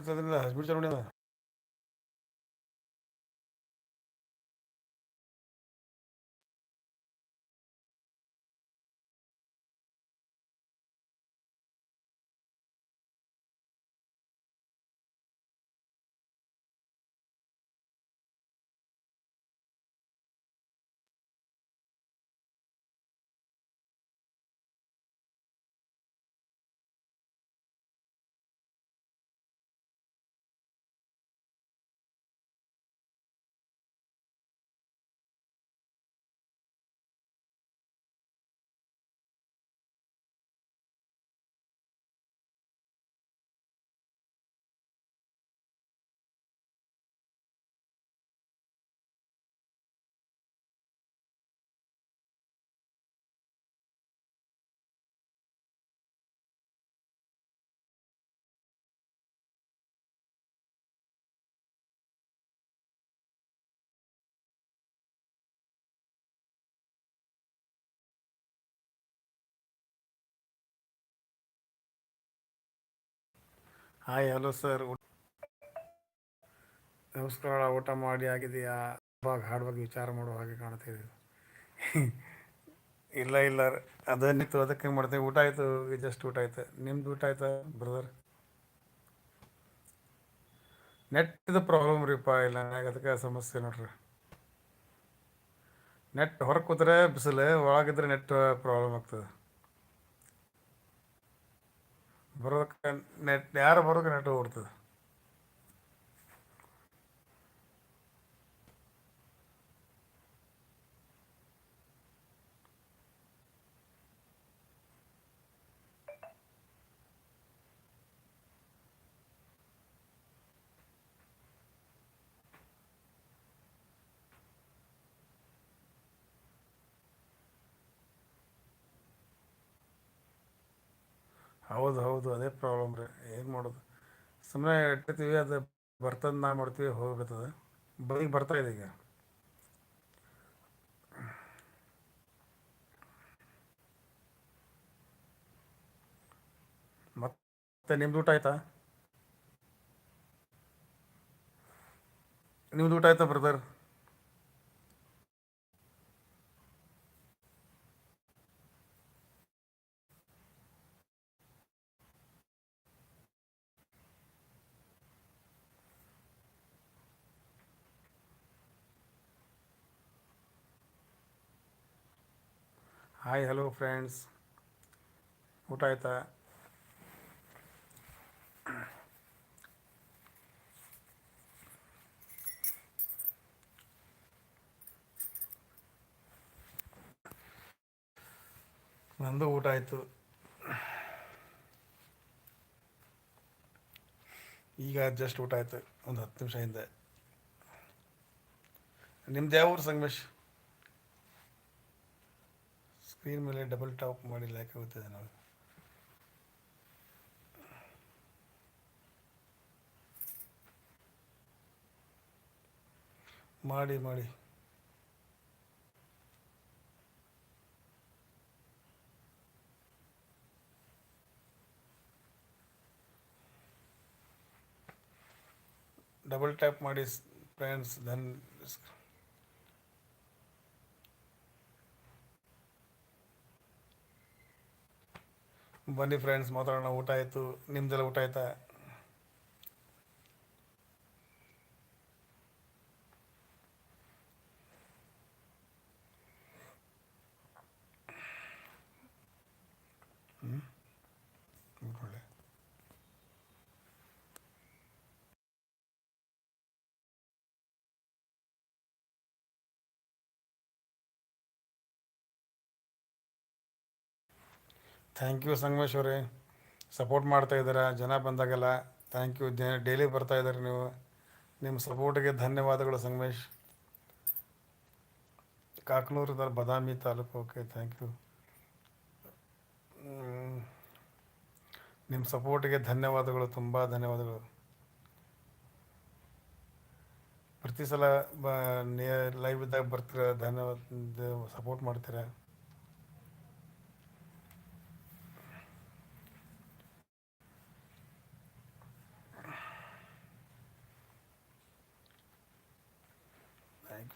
ತದ್ರಲ್ಲ ಹಸ್ಬಿಟ್ ಚಲೋ ನೋಡಿ hi, hello sir. ನಮಸ್ಕಾರ ಊಟ ಮಾಡಿ ಆಗಿದೆಯಾ? ಅವಾಗ ಹಾಡುವಾಗ ವಿಚಾರ ಮಾಡುವ ಹಾಗೆ ಕಾಣ್ತಿದೆ ಇಲ್ಲ ಇಲ್ಲ. ಅದನ್ನಿತ್ತು ಅದಕ್ಕೆ ಮಾಡ್ತೀವಿ ಊಟ ಆಯಿತು ಜಸ್ಟ್ ಊಟ ಆಯ್ತು. ನಿಮ್ದು ಊಟ ಆಯ್ತಾ ಬ್ರದರ್ ನೆಟ್ದು ಪ್ರಾಬ್ಲಮ್ ರೀಪ್ಪ ಇಲ್ಲ ಅದಕ್ಕೆ ಸಮಸ್ಯೆ ನೋಡ್ರಿ. ನೆಟ್ ಹೊರಗೆ ಕೂತ್ರೆ ಬಿಸಿಲು, ಒಳಗಿದ್ರೆ ನೆಟ್ ಪ್ರಾಬ್ಲಮ್ ಆಗ್ತದೆ. ಬರೋದಕ್ಕೆ ನೆಟ್ ಯಾರು ಬರೋಕೆ ನೆಟ್ ಹೋಗ್ಬಿಡ್ತದೆ ಹೌದು ಹೌದು. ಅದೇ ಪ್ರಾಬ್ಲಮ್ ರೀ. ಏನು ಮಾಡೋದು? ಸುಮ್ಮನೆ ಇಟ್ಟಿರ್ತೀವಿ, ಅದು ಬರ್ತದೆ ನಾ ಮಾಡ್ತೀವಿ, ಹೋಗ್ಬಿಡ್ತದೆ. ಬದಿಗೆ ಬರ್ತಾ ಇದೆ ಈಗ. ಮತ್ತೆ ನಿಮ್ದು ಊಟ ಆಯ್ತಾ? ನಿಮ್ದು ಊಟ ಆಯ್ತಾ ಬ್ರದರ್ ಹಾಯ್ ಹಲೋ ಫ್ರೆಂಡ್ಸ್ ಊಟ ಆಯ್ತಾ? ನಂದು ಊಟ ಆಯಿತು. ಈಗ ಜಸ್ಟ್ ಊಟ ಆಯಿತು. ಒಂದು ಹತ್ತು ನಿಮಿಷ ಹಿಂದೆ. ನಿಮ್ದು ಯಾವ ಊರು ಸಂಗಮೇಶ್? ಸ್ಕ್ರೀನ್ ಮೇಲೆ ಡಬಲ್ ಟಾಪ್ ಮಾಡಿ ಲೈಕ್ ಆಗುತ್ತದೆ ನಾವು. ಮಾಡಿ ಮಾಡಿ. ಡಬಲ್ ಟ್ಯಾಪ್ ಮಾಡಿ ಫ್ರೆಂಡ್ಸ್ ದನ್ ಬನ್ನಿ ಫ್ರೆಂಡ್ಸ್ ಮಾತಾಡೋಣ ಊಟ ಆಯಿತು ನಿಮ್ದೆಲ್ಲ ಊಟ ಆಯ್ತಾ? ಥ್ಯಾಂಕ್ ಯು ಸಂಗಮೇಶ್ ಅವರೇ. ಸಪೋರ್ಟ್ ಮಾಡ್ತಾ ಇದ್ದೀರ? ಜನ ಬಂದಾಗೆಲ್ಲ ಥ್ಯಾಂಕ್ ಯು ಡೈಲಿ ಬರ್ತಾ ಇದ್ದಾರೆ ನೀವು. ನಿಮ್ಮ ಸಪೋರ್ಟಿಗೆ ಧನ್ಯವಾದಗಳು Sangamesh Kakanur Badami taluk okay thank you ನಿಮ್ಮ ಸಪೋರ್ಟಿಗೆ ಧನ್ಯವಾದಗಳು, ತುಂಬ ಧನ್ಯವಾದಗಳು. ಪ್ರತಿ ಸಲ ಬ ಲೈವ್ ಇದ್ದಾಗ ಬರ್ತೀರ? ಧನ್ಯವಾದ ಸಪೋರ್ಟ್ ಮಾಡ್ತೀರಾ?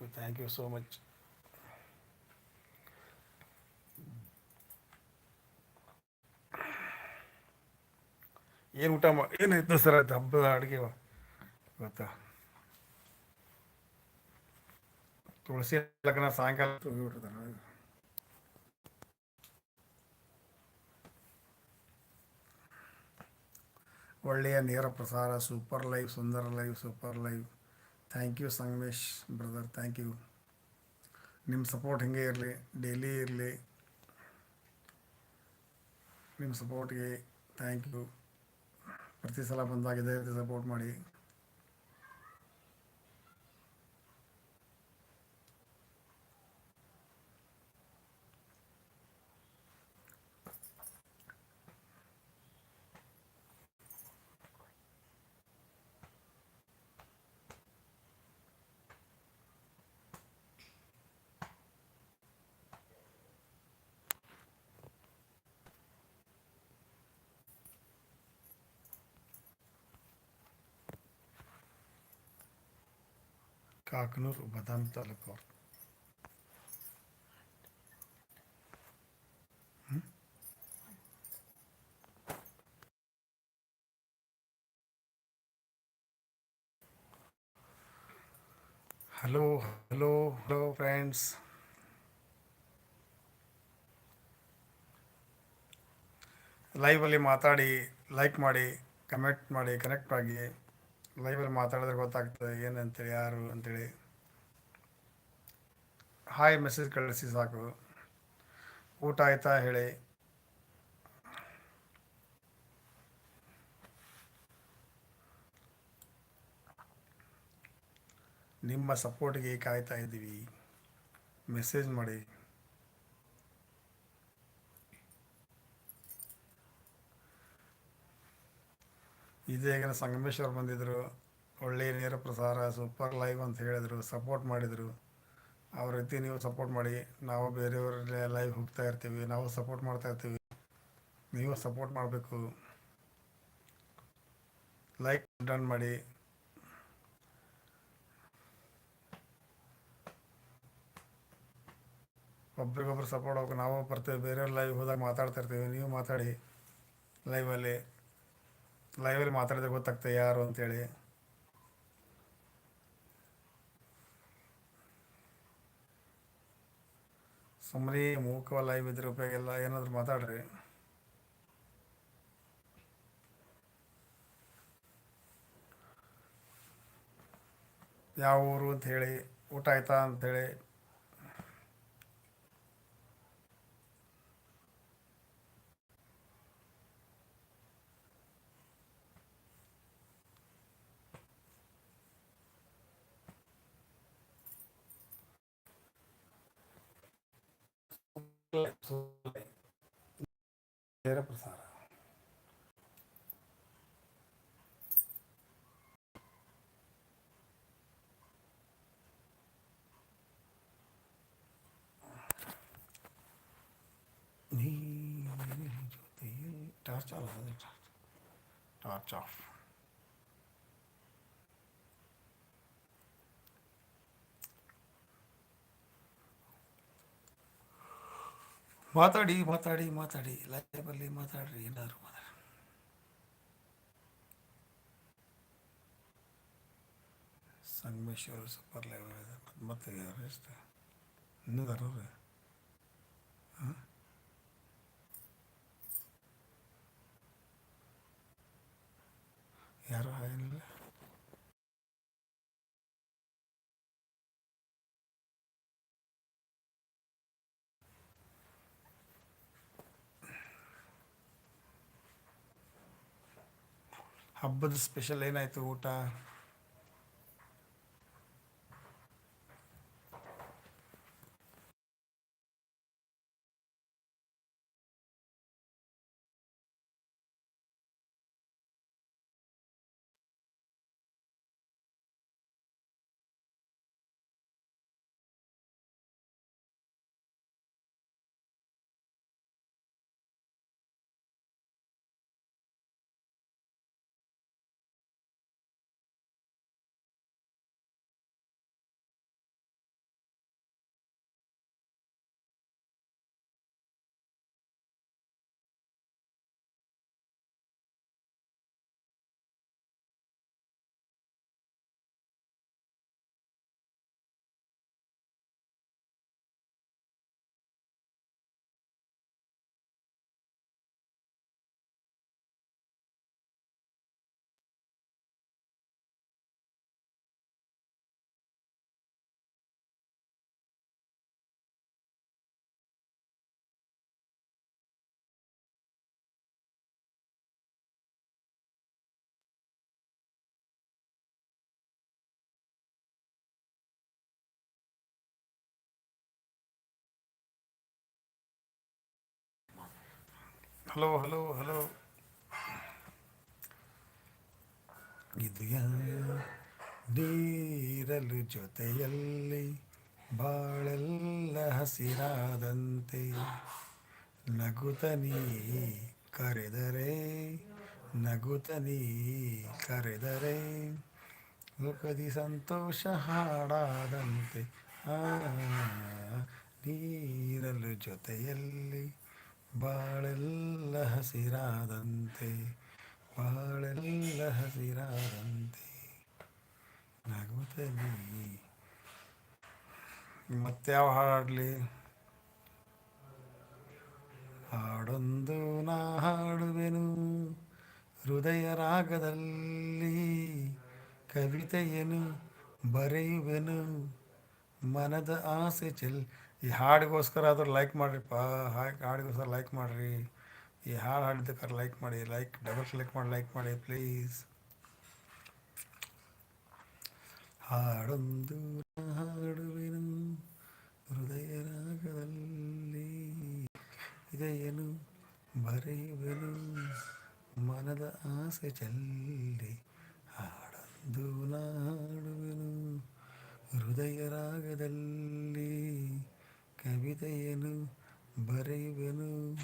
Thank you thank you so much ಏನು ಊಟ ಮಾ ಏನಾಯ್ತು ಸರ್? ಅದು ಹಬ್ಬದ ಅಡುಗೆ ಗೊತ್ತಾ? ತುಳಸಿ ಲಗ್ನ ಸಾಯಂಕಾಲ ಹೋಗ್ಬಿಡ್ತಾರೆ ಒಳ್ಳೆಯ ನೇರ ಪ್ರಸಾರ, super live Sundara live super live thank you Sangamesh brother thank you ನಿಮ್ಮ ಸಪೋರ್ಟ್ ಹಿಂಗೆ ಇರಲಿ ಡೈಲಿ ಇರಲಿ ನಿಮ್ಮ ಸಪೋರ್ಟ್ಗೆ ಥ್ಯಾಂಕ್ ಯು ಪ್ರತಿ ಸಲ ಬಂದಾಗ ಇದೇ ರೀತಿ ಸಪೋರ್ಟ್ ಮಾಡಿ ಕಾಕನೂರು ಬದಾಮಿ ತಾಲೂಕು ಅವ್ರು. Hello hello hello friends. ಲೈವಲ್ಲಿ ಮಾತಾಡಿ ಲೈಕ್ ಮಾಡಿ ಕಮೆಂಟ್ ಮಾಡಿ ಕನೆಕ್ಟ್ ಆಗಿ ಲೈವಲ್ಲಿ ಮಾತಾಡಿದ್ರೆ ಗೊತ್ತಾಗ್ತದೆ, ಏನಂತೇಳಿ, ಯಾರು ಅಂತೇಳಿ. ಹಾಯ್ ಮೆಸೇಜ್ ಕಳಿಸಿ ಸಾಕು. ಊಟ ಆಯ್ತಾ ಹೇಳಿ. ನಿಮ್ಮ ಸಪೋರ್ಟ್ಗೆ ಕಾಯ್ತಾ ಇದ್ದೀವಿ. ಮೆಸೇಜ್ ಮಾಡಿ. ಇದೇಗ ಸಂಗಮೇಶ್ವರ್ ಬಂದಿದ್ದರು ಒಳ್ಳೆಯ ನೇರ ಪ್ರಸಾರ ಸೂಪರ್ ಲೈವ್ ಅಂತ ಹೇಳಿದರು ಸಪೋರ್ಟ್ ಮಾಡಿದರು. ಅವ್ರ ರೀತಿ ನೀವು ಸಪೋರ್ಟ್ ಮಾಡಿ, ನಾವು ಬೇರೆಯವ್ರ ಲೈವ್ ಹೋಗ್ತಾ ಇರ್ತೀವಿ, ನಾವು ಸಪೋರ್ಟ್ ಮಾಡ್ತಾ ಇರ್ತೀವಿ. ನೀವು ಸಪೋರ್ಟ್ ಮಾಡಬೇಕು. ಲೈಕ್ ಡನ್ ಮಾಡಿ. ಒಬ್ರಿಗೊಬ್ರು ಸಪೋರ್ಟ್ ಹೋಗಿ, ನಾವು ಬರ್ತೇವೆ, ಬೇರೆಯವ್ರ ಲೈವ್ ಹೋದಾಗ ಮಾತಾಡ್ತಾ ಇರ್ತೀವಿ, ನೀವು ಮಾತಾಡಿ ಲೈವಲ್ಲಿ ಲೈವಲ್ಲಿ ಮಾತಾಡಿದ್ರೆ ಗೊತ್ತಾಗ್ತದೆ ಯಾರು ಅಂತೇಳಿ. ಸುಮ್ಮನೆ ಮೂಕವ ಲೈವ್ ಇದ್ರೆ ಉಪಯೋಗ ಇಲ್ಲ, ಏನಾದರೂ ಮಾತಾಡ್ರಿ. ಯಾವ ಊರು ಅಂತ ಹೇಳಿ, ಊಟ ಆಯ್ತಾ ಅಂಥೇಳಿ ನೇರ ಪ್ರಸಾರ ನೀ ಜೊತೆಯಲ್ಲಿ ಟಾರ್ಚ್ ಆಫ್ ಆಫ್ ಮಾತಾಡಿ ಮಾತಾಡಿ ಮಾತಾಡಿ. ಲೈವಲ್ಲಿ ಮಾತಾಡ್ರಿ, ಏನಾದ್ರು ಮಾತಾಡಿ ಸಂಗಮೇಶ್ವರ ಸೂಪರ್ ಲೈವ್ ಮತ್ತೆ ಯಾರು ಇಷ್ಟ? ಇನ್ನೂ ಹಾಂ? ಯಾರು ಏನಿಲ್ಲ ಹಬ್ಬದ ಸ್ಪೆಷಲ್ ಏನಾಯಿತು ಊಟ ಹಲೋ ಹಲೋ ಹಲೋ ಇದೆಯ ನೀರಲು ಜೊತೆಯಲ್ಲಿ ಬಾಳೆಲ್ಲ ಹಸಿರಾದಂತೆ ನಗುತನಿ ಕರೆದರೆ ನಗುತನಿ ಕರೆದರೆ, ಮುಖದಿ ಸಂತೋಷ ಹಾಡಾದಂತೆ ಆ ನೀರಲು ಜೊತೆಯಲ್ಲಿ ಬಾಳೆಲ್ಲ ಹಸಿರಾದಂತೆ ಬಾಳೆಲ್ಲ ಹಸಿರಾದಂತೆ. ನಗುತ್ತಲಿ ಯಾವ ಹಾಡಲಿ? ಹಾಡೊಂದು ನಾ ಹಾಡುವೆನು, ಹೃದಯ ರಾಗದಲ್ಲಿ ಕವಿತೆಯನ್ನು ಬರೆಯುವೆನು, ಮನದ ಆಸೆ ಚೆಲ್ ಈ ಹಾಡಿಗೋಸ್ಕರ ಆದರೂ ಲೈಕ್ ಮಾಡಿರಿಪ್ಪ. ಹಾಡಿಗೋಸ್ಕರ ಲೈಕ್ ಮಾಡಿರಿ. ಈ ಹಾಡು ಹಾಡಿದ್ದಕ್ಕಾರೆ ಲೈಕ್ ಮಾಡಿ. ಲೈಕ್ ಡಬಲ್ ಕ್ಲಿಕ್ ಮಾಡಿ ಲೈಕ್ ಮಾಡಿ ಪ್ಲೀಸ್ ಹಾಡೊಂದು ಹಾಡುವೆನು ಹೃದಯ ರಾಗದಲ್ಲಿ ಇದೆಯನು ಬರೆಯುವೆನು. ಮನದ ಆಸೆ ಚೆಲ್ಲಿ ಹಾಡೊಂದು ನಾಡುವೆನು ಹೃದಯ ರಾಗದಲ್ಲಿ ಕವಿತೆಯನ್ನು ಬರೆಯುವೆನು.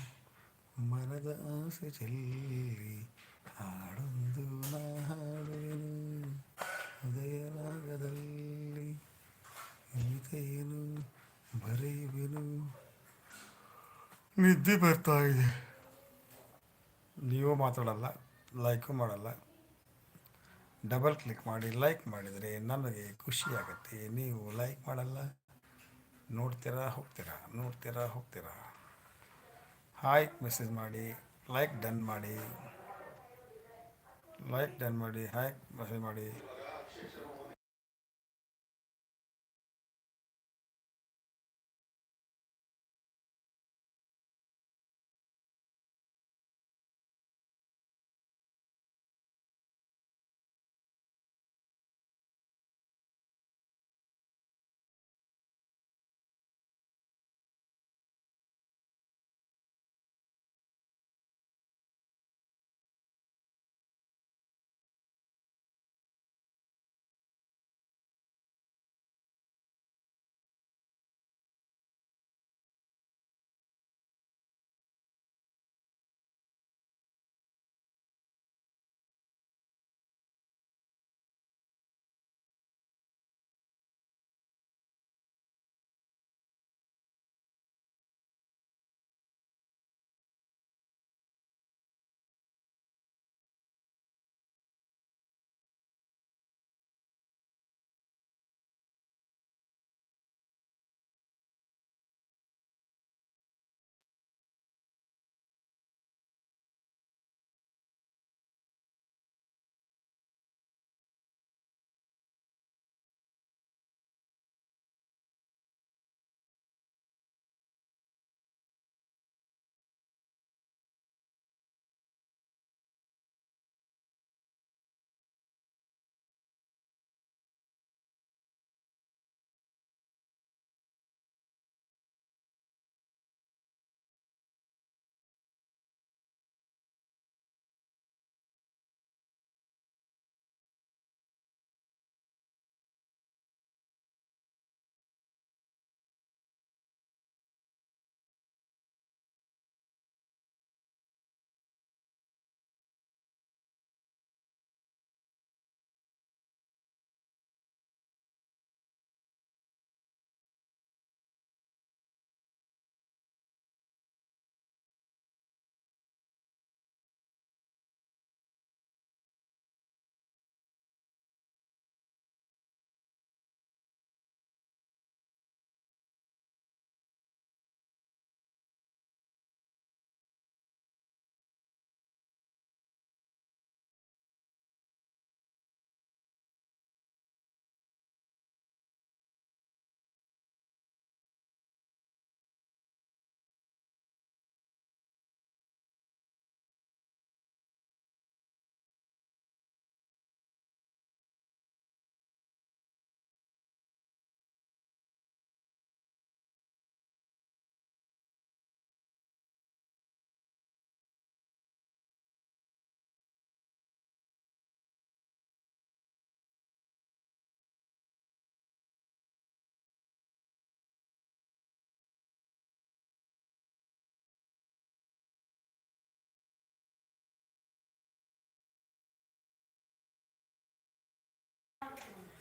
ಮನದ ಆಸೆ ಚೆಲ್ಲಿ ಹಾಡೊಂದು ನಾ ಹಾಡುವೆನು. ಹೃದಯ ಕವಿತೆಯನು ಬರೆಯುವೆನು. ನಿದ್ದೆ ಬರ್ತಾ ಇದೆ. ನೀವು ಮಾತಾಡಲ್ಲ ಲೈಕು ಮಾಡಲ್ಲ. ಡಬಲ್ ಕ್ಲಿಕ್ ಮಾಡಿ ಲೈಕ್ ಮಾಡಿದರೆ ನನಗೆ ಖುಷಿಯಾಗುತ್ತೆ. ನೀವು ಲೈಕ್ ಮಾಡಲ್ಲ. ನೋಡ್ತೀರಾ, ಹೋಗ್ತೀರಾ? ನೋಡ್ತೀರಾ, ಹೋಗ್ತೀರಾ? ಹಾಯ್ ಮೆಸೇಜ್ ಮಾಡಿ ಲೈಕ್ ಡನ್ ಮಾಡಿ. ಲೈಕ್ ಡನ್ ಮಾಡಿ ಹಾಯ್ ಮೆಸೇಜ್ ಮಾಡಿ.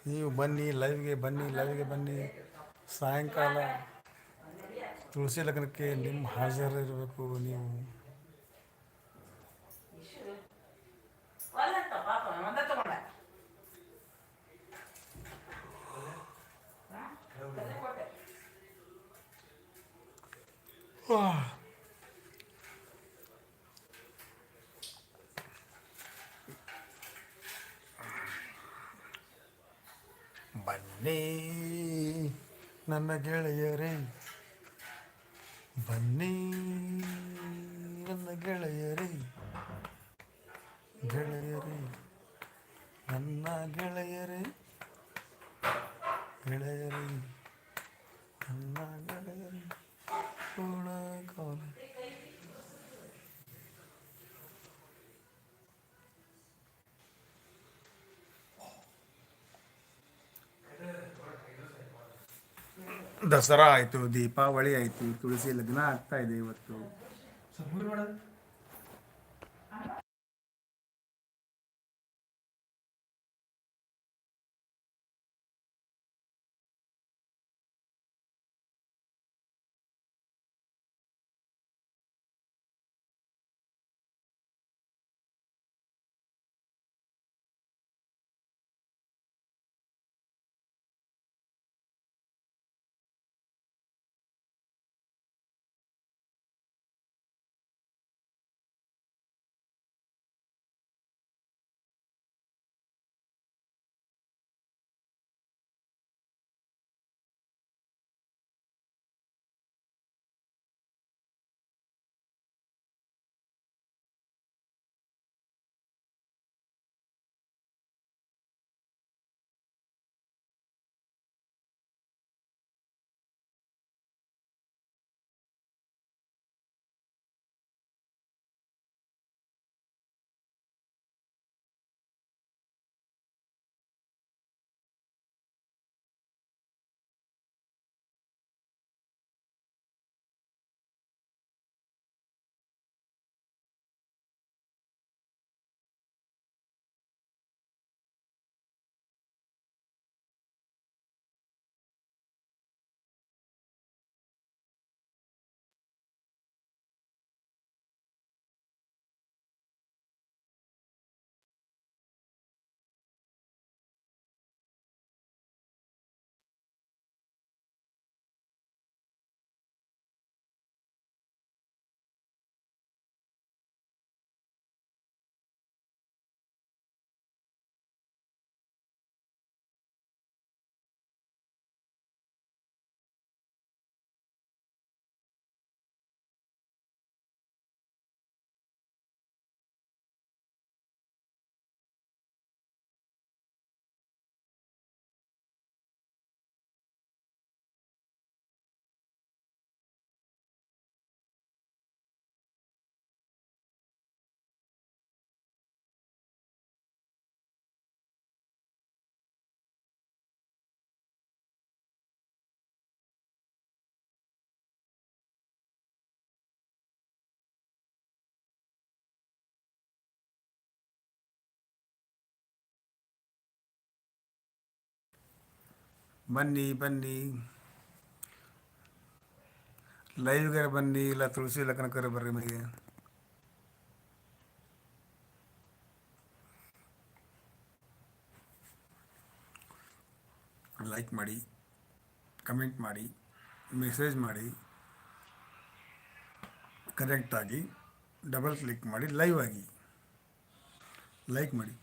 ನೀವು ಬನ್ನಿ ಲೈವ್ಗೆ ಬನ್ನಿ ಲೈವ್ಗೆ ಬನ್ನಿ ಸಾಯಂಕಾಲ ತುಳಸಿ ಲಗ್ನಕ್ಕೆ ನಿಮ್ಮ ಹಾಜರಿರಬೇಕು ನೀವು ಒಲ್ಲಂತ ಪಾಪ ಒಂದ ತಗೊಂಡ ಬನ್ನಿ ನನ್ನ ಗೆಳೆಯರೇ ಬನ್ನಿ ನನ್ನ ಗೆಳೆಯರೇ ಗೆಳೆಯರೇ ನನ್ನ ಗೆಳೆಯರೇ ಗೆಳೆಯರೇ ನನ್ನ ಗೆಳೆಯರೇ ಒಳಗಾಲ. ದಸರಾ ಆಯಿತು ದೀಪಾವಳಿ ಆಯಿತು ತುಳಸಿ ಲಗ್ನ ಆಗ್ತಾ ಇದೆ ಇವತ್ತು. ಬನ್ನಿ ಬನ್ನಿ. ಲೈವ್ಗೆ ಬನ್ನಿ, ಇಲ್ಲ ತುಳಸಿ ಲಗ್ನಕ್ಕರೆ ಬರ್ರಿ ಮನೆಗೆ. ಲೈಕ್ ಮಾಡಿ ಕಮೆಂಟ್ ಮಾಡಿ ಮೆಸೇಜ್ ಮಾಡಿ ಕನೆಕ್ಟ್ ಆಗಿ ಡಬಲ್ ಕ್ಲಿಕ್ ಮಾಡಿ ಲೈವ್ ಆಗಿ. ಲೈಕ್ ಮಾಡಿ.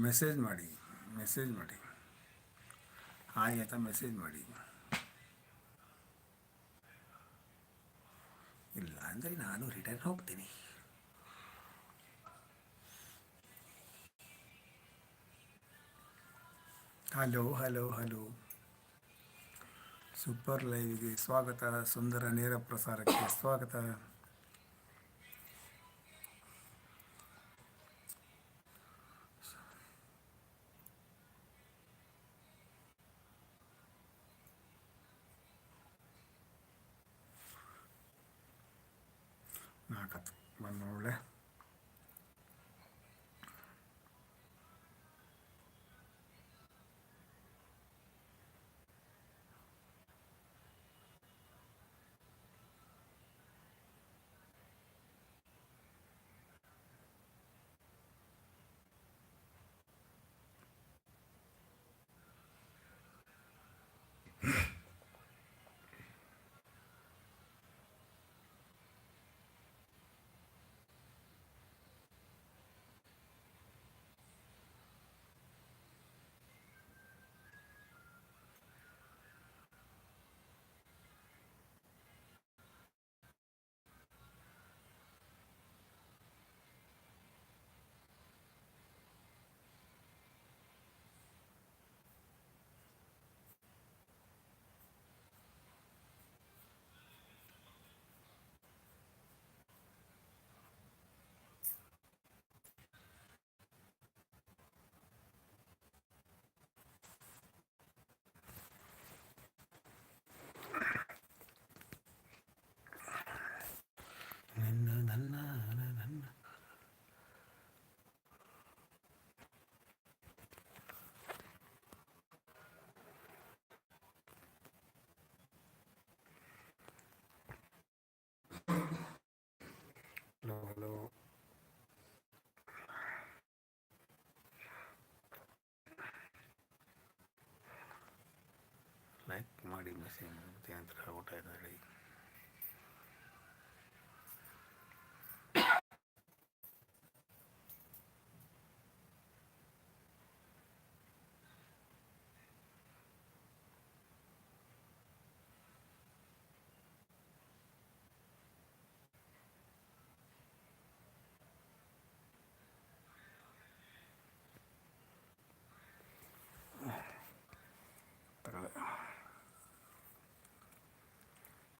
ಮೆಸೇಜ್ ಮಾಡಿ ಮೆಸೇಜ್ ಮಾಡಿ. ಹಾಯ್ ಅಂತ ಮೆಸೇಜ್ ಮಾಡಿ. ಇಲ್ಲ ಅಂದರೆ ನಾನು ರಿಟರ್ನ್ ಹೋಗ್ತೀನಿ. Hello hello hello. ಸೂಪರ್ ಲೈವ್ಗೆ ಸ್ವಾಗತ, ಸುಂದರ ನೇರ ಪ್ರಸಾರಕ್ಕೆ ಸ್ವಾಗತ. നാൽക്കത്ത് വന്നോളെ ಮಿಸ್ಸಿಂಗ್ ಮತ್ತೆ ಏನಂತಾರೆ ಊಟ ಆಯ್ತು ಹೇಳಿ